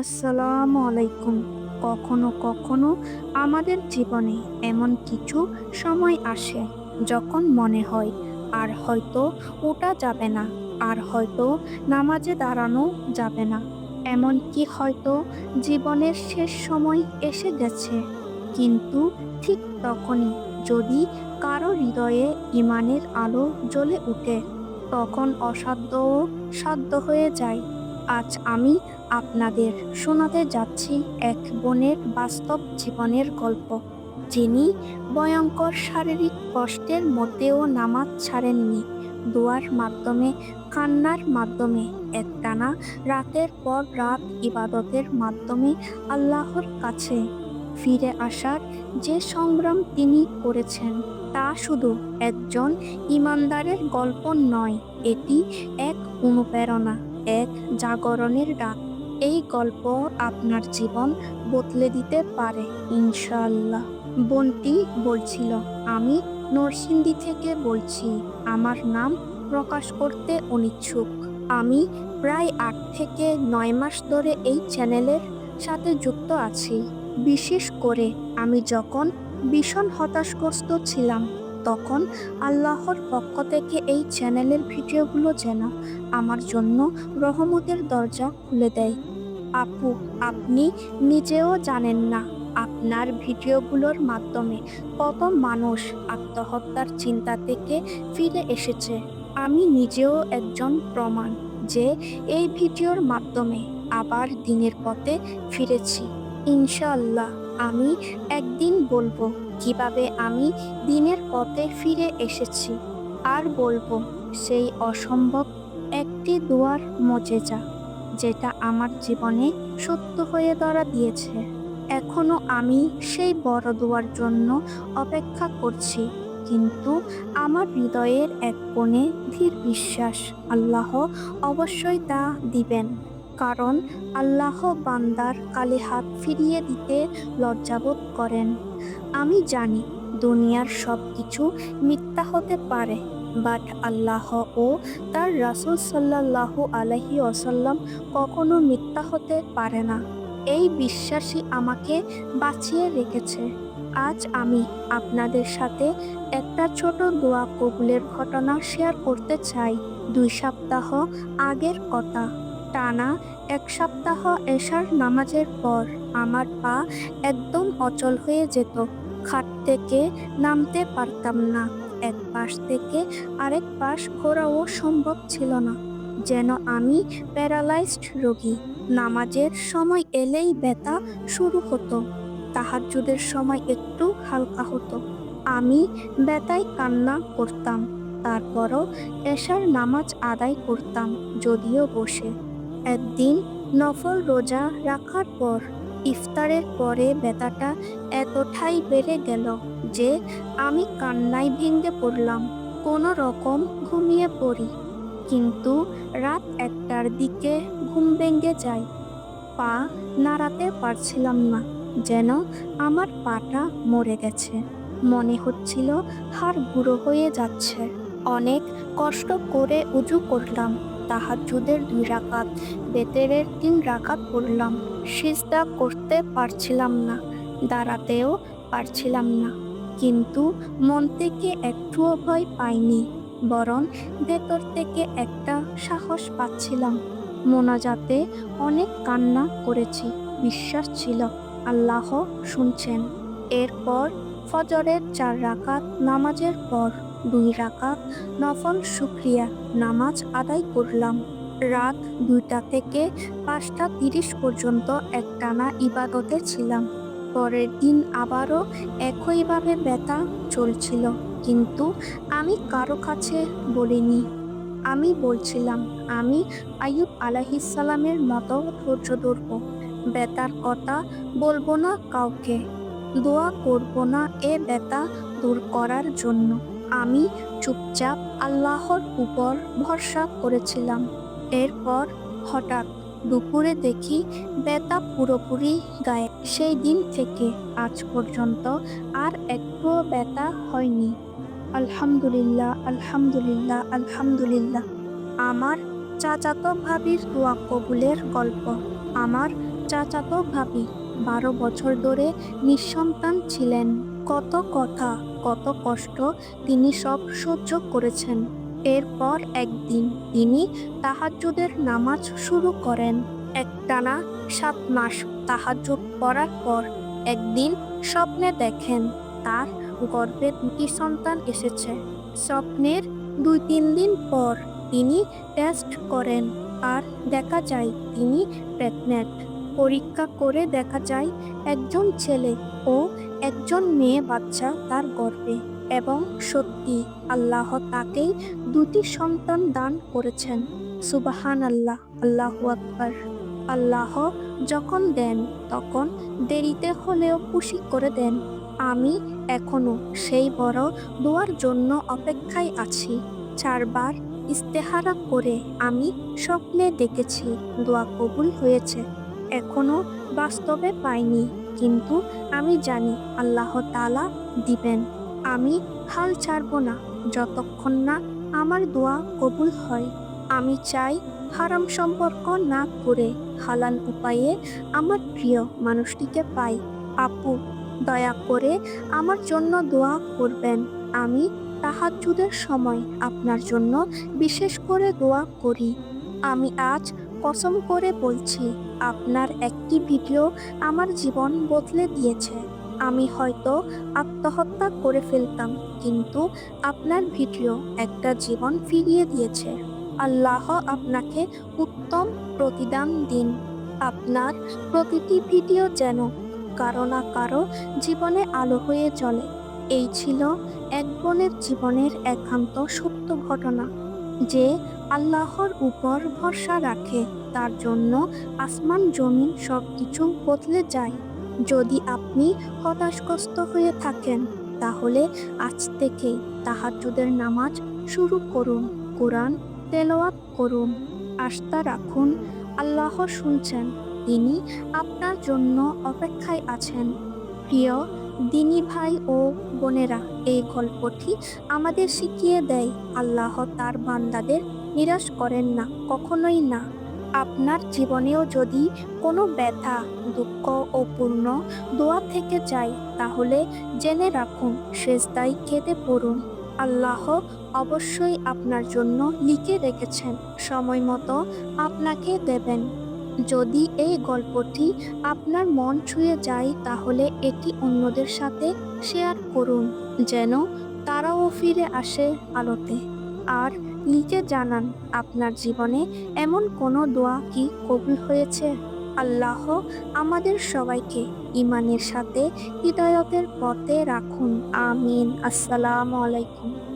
আসসালামু আলাইকুম। কখনো কখনো আমাদের জীবনে এমন কিছু সময় আসে যখন মনে হয়, আর হয়তো ওটা যাবে না, আর হয়তো নামাজে দাঁড়ানো যাবে না। এমন কি হয়তো জীবনের শেষ সময় এসে গেছে, কিন্তু ঠিক তখনই যদি কারও হৃদয়ে ইমানের আলো জ্বলে ওঠে তখন অসাধ্যও সাধ্য হয়ে যায়। আজ আমি আপনাদের শোনাতে যাচ্ছি এক বোনের বাস্তব জীবনের গল্প, যিনি ভয়ঙ্কর শারীরিক কষ্টের মধ্যেও নামাজ ছাড়েননি। দোয়ার মাধ্যমে, কান্নার মাধ্যমে, একটানা রাতের পর রাত ইবাদতের মাধ্যমে আল্লাহর কাছে ফিরে আসার যে সংগ্রাম তিনি করেছেন, তা শুধু একজন ইমানদারের গল্প নয়, এটি এক অনুপ্রেরণা। এক জাগরণের ডাক। এই গল্প আপনার জীবন বদলে দিতে পারে ইনশাল্লাহ বোনটি বলছিল, আমি নরসিংদী থেকে বলছি, আমার নাম প্রকাশ করতে অনিচ্ছুক। আমি প্রায় আট থেকে নয় মাস ধরে এই চ্যানেলের সাথে যুক্ত আছি। বিশেষ করে আমি যখন ভীষণ হতাশগ্রস্ত ছিলাম তখন আল্লাহর পক্ষ থেকে এই চ্যানেলের ভিডিওগুলো যেন আমার জন্য রহমতের দরজা খুলে দেয়। আপু, আপনি নিজেও জানেন না আপনার ভিডিওগুলোর মাধ্যমে কত মানুষ আত্মহত্যার চিন্তা থেকে ফিরে এসেছে। আমি নিজেও একজন প্রমাণ যে এই ভিডিওর মাধ্যমে আবার দিনের পথে ফিরেছি। ইনশাআল্লাহ আমি একদিন বলব কীভাবে আমি দিনের পথে ফিরে এসেছি? আর বলব, সেই অসম্ভব একটি দুয়ার মজেজা, যেটা আমার জীবনে সত্য হয়ে ধরা দিয়েছে। এখনও আমি সেই বড় দুয়ার জন্য অপেক্ষা করছি, কিন্তু আমার হৃদয়ের এক কোণে ধীর বিশ্বাস আল্লাহ অবশ্যই তা দিবেন। কারণ আল্লাহ বান্দার কালে হাত ফিরিয়ে দিতে লজ্জাবোধ করেন। আমি জানি দুনিয়ার সব কিছু মিথ্যা হতে পারে, বাট আল্লাহ ও তার রাসূল সাল্লাল্লাহু আলাইহি ওয়াসাল্লাম কখনো মিথ্যা হতে পারে না। এই বিশ্বাসই আমাকে বাঁচিয়ে রেখেছে। আজ আমি আপনাদের সাথে একটা ছোট দোয়া কবুলের ঘটনা শেয়ার করতে চাই। দুই সপ্তাহ আগের কথা। টানা এক সপ্তাহ এশার নামাজের পর আমার পা একদম অচল হয়ে যেত। খাট থেকে নামতে পারতাম না। এক পাশ থেকে আরেক পাশ ঘোরাও সম্ভব ছিল না। যেন আমি প্যারালাইজড রোগী। নামাজের সময় এলেই ব্যথা শুরু হতো। তাহাজ্জুদের সময় একটু হালকা হতো। আমি ব্যথায় কান্না করতাম। তারপরও এশার নামাজ আদায় করতাম, যদিও বসে। একদিন নফল রোজা রাখার পর ইফতারের পরে ব্যথাটা এতটাই বেড়ে গেল যে আমি কান্নায় ভেঙে পড়লাম, কোনো রকম ঘুমিয়ে পড়ি। কিন্তু রাত একটার দিকে ঘুম ভেঙে যায়। পা নাড়াতে পারছিলাম না, যেন আমার পাটা মরে গেছে। মনে হচ্ছিল হাড় গুঁড়ো হয়ে যাচ্ছে। অনেক কষ্ট করে উজু করলাম। তাহাজুদের দুই রাকাত, বেতেরের তিন রাকাত পড়লাম। সিজদা করতে পারছিলাম না, দাঁড়াতেও পারছিলাম না। কিন্তু মন থেকে একটুও ভয় পাইনি, বরং ভেতর থেকে একটা সাহস পাচ্ছিলাম। মোনাজাতে অনেক কান্না করেছি, বিশ্বাস ছিল, আল্লাহ শুনছেন। এরপর ফজরের চার রাকাত নামাজের পর দুই রাকাত নফল শুক্রিয়া নামাজ আদায় করলাম। রাত দুইটা থেকে পাঁচটা তিরিশ পর্যন্ত একটানা ইবাদতে ছিলাম। পরের দিন আবারও একইভাবে ব্যথা চলছিল, কিন্তু আমি কারও কাছে বলিনি। আমি বলছিলাম, আমি আয়ুব আলাহিসাল্লামের মতো ধৈর্য ধরব। ব্যথার কথা বলব না কাউকে। দোয়া করব না এ ব্যথা দূর করার জন্য। আমি চুপচাপ আল্লাহর উপর ভরসা করেছিলাম। এরপর হঠাৎ দুপুরে দেখি ব্যথা পুরোপুরি গায়ে সেই দিন থেকে আজ পর্যন্ত আর একটুও ব্যথা হয়নি। আলহামদুলিল্লাহ আলহামদুলিল্লাহ আলহামদুলিল্লাহ। আমার চাচাতো ভাবির দোয়া কবুলের গল্প। আমার চাচাতো ভাবি বারো বছর ধরে নিঃসন্তান ছিলেন। কত কথা কত কষ্ট তিনি সব সহ্য করেছেন। এরপর একদিন তিনি তাহাজ্জুদের নামাজ শুরু করেন। একটানা সাত মাস তাহাজ্জুদ পড়ার পর একদিন স্বপ্নে দেখেন তার গর্ভে দুটি সন্তান এসেছে। স্বপ্নের দুই তিন দিন পর তিনি টেস্ট করেন, আর দেখা যায় তিনি প্রেগনেন্ট পরীক্ষা করে দেখা যায় একজন ছেলে ও একজন মেয়ে বাচ্চা তার গর্বে এবং সত্যি আল্লাহ তাকেই দুটি সন্তান দান করেছেন। সুবাহান আল্লাহ আল্লাহ আকবর। আল্লাহ যখন দেন, তখন দেরিতে হলেও খুশি করে দেন। আমি এখনও সেই বড় দোয়ার জন্য অপেক্ষায় আছি। চারবার ইস্তেহারা করে আমি স্বপ্নে দেখেছি, দোয়া কবুল হয়েছে। এখনও বাস্তবে পাইনি। কিন্তু আমি জানি আল্লাহ তালা দিবেন। আমি হাল ছাড়ব না যতক্ষণ না আমার দোয়া কবুল হয়। আমি চাই হারাম সম্পর্ক না করে হালাল উপায়ে আমার প্রিয় মানুষটিকে পাই। আপু, দয়া করে আমার জন্য দোয়া করবেন। আমি তাহাজ্জুদের সময় আপনার জন্য বিশেষ করে দোয়া করি। আমি আজ কসম করে বলছি, আপনার একটি ভিডিও আমার জীবন বদলে দিয়েছে। আমি হয়তো আত্মহত্যা করে ফেলতাম, কিন্তু আপনার ভিডিও একটা জীবন ফিরিয়ে দিয়েছে। আল্লাহ আপনাকে উত্তম প্রতিদান দিন। আপনার প্রতিটি ভিডিও যেন কারও না কারও জীবনে আলো হয়ে চলে। এই ছিল এক বোনের জীবনের একান্ত সত্য ঘটনা। যে আল্লাহর উপর ভরসা রাখে, তার জন্য আসমান জমিন সব কিছু বদলে যায়। যদি আপনি হতাশগ্রস্ত হয়ে থাকেন, তাহলে আজ থেকে তাহাজ্জুদের নামাজ শুরু করুন, কোরআন তেলাওয়াত করুন। আস্থা রাখুন, আল্লাহ শুনছেন, তিনি আপনার জন্য অপেক্ষায় আছেন। প্রিয় দিনী ভাই ও বোনেরা, এই গল্পটি আমাদের শিখিয়ে দেয়, আল্লাহ তার বান্দাদের নিরাশ করেন না, কখনোই না। আপনার জীবনেও যদি কোনো ব্যথা, দুঃখ ও পূর্ণ দোয়া থেকে যায়, তাহলে জেনে রাখুন, শেষদায় কেঁদে পড়ুন। আল্লাহ অবশ্যই আপনার জন্য লিখে রেখেছেন, সময় মতো আপনাকে দেবেন। যদি এই গল্পটি আপনার মন ছুঁয়ে যায়, তাহলে এটি অন্যদের সাথে শেয়ার করুন, যেন তারাও ফিরে আসে আলোতে। আর লিখে জানান, আপনার জীবনে এমন কোনো দোয়া কি কবুল হয়েছে? আল্লাহ আমাদের সবাইকে ইমানের সাথে হৃদয়তের পথে রাখুন। আমিন। আসসালামু আলাইকুম।